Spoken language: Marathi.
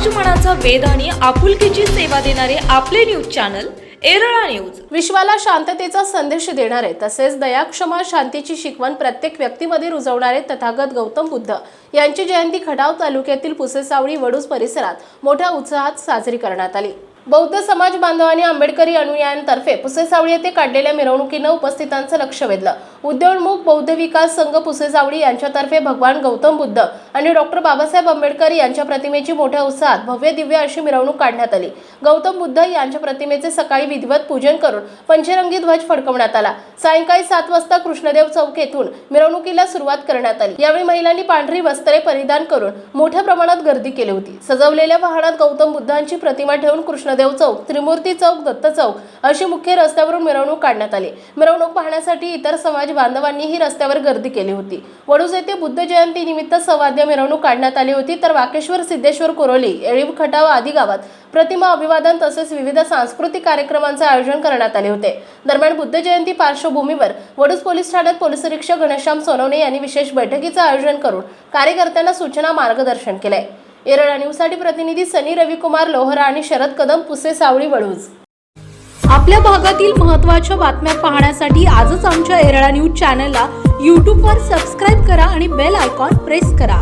समाज मनाचा वेध आणि आपुलकीची सेवा देणारे आपले न्यूज चॅनल एरळा न्यूज विश्वाला शांततेचा संदेश देणारे तसेच दया क्षमा शांतीची शिकवण प्रत्येक व्यक्तीमध्ये रुजवणारे तथागत गौतम बुद्ध यांची जयंती खटाव तालुक्यातील पुसेसावळी वडूज परिसरात मोठ्या उत्साहात साजरी करण्यात आली. बौद्ध समाज बांधवांनी आंबेडकरी अनुयायांतर्फे पुसेसावळी येथे काढलेल्या मिरवणुकीनं उपस्थितांचं लक्ष वेधलं. उद्योन्मुख बौद्ध विकास संघ पुसेसावळी यांच्यातर्फे भगवान गौतम बुद्ध आणि डॉक्टर बाबासाहेब आंबेडकर यांच्या प्रतिमेची मोठ्या उत्साहात भव्य दिव्य अशी मिरवणूक काढण्यात आली. गौतम बुद्ध यांच्या प्रतिमेचे सकाळी विधिवत पूजन करून पंचरंगी ध्वज फडकवण्यात आला. सायंकाळी सात वाजता कृष्णदेव चौक येथून मिरवणुकीला सुरुवात करण्यात आली. यावेळी महिलांनी पांढरी वस्त्रे परिधान करून मोठ्या प्रमाणात गर्दी केली होती. सजवलेल्या वाहनात गौतम बुद्धांची प्रतिमा ठेवून कृष्ण कृष्णदेव चौक त्रिमूर्ती चौक दत्त चौक अशी मुख्य रस्त्यावरून मिरवणूक काढण्यात आली. मिरवणूक पाहण्यासाठी इतर समाज बांधवांनीही रस्त्यावर गर्दी केली होती. वडूज येथे बुद्ध जयंती निमित्त सवाद्य मिरवणूक काढण्यात आली होती तर वाकेश्वर सिद्धेश्वर कोरोली येळीव खटाव आदी गावात प्रतिमा अभिवादन तसेच विविध सांस्कृतिक कार्यक्रमांचे आयोजन करण्यात आले होते. दरम्यान बुद्ध जयंती पार्श्वभूमीवर वडूज पोलीस ठाण्यात पोलीस निरीक्षक घनश्याम सोनवणे यांनी विशेष बैठकीचं आयोजन करून कार्यकर्त्यांना सूचना मार्गदर्शन केलंय एरळा न्यूजसाठी प्रतिनिधी सनी रविकुमार लोहरा आणि शरद कदम पुसे सावळी वडूज आपल्या भागातील महत्त्वाच्या बातम्या पाहण्यासाठी आजच आमच्या एरळा न्यूज चॅनलला यूट्यूबवर सबस्क्राईब करा आणि बेल आयकॉन प्रेस करा.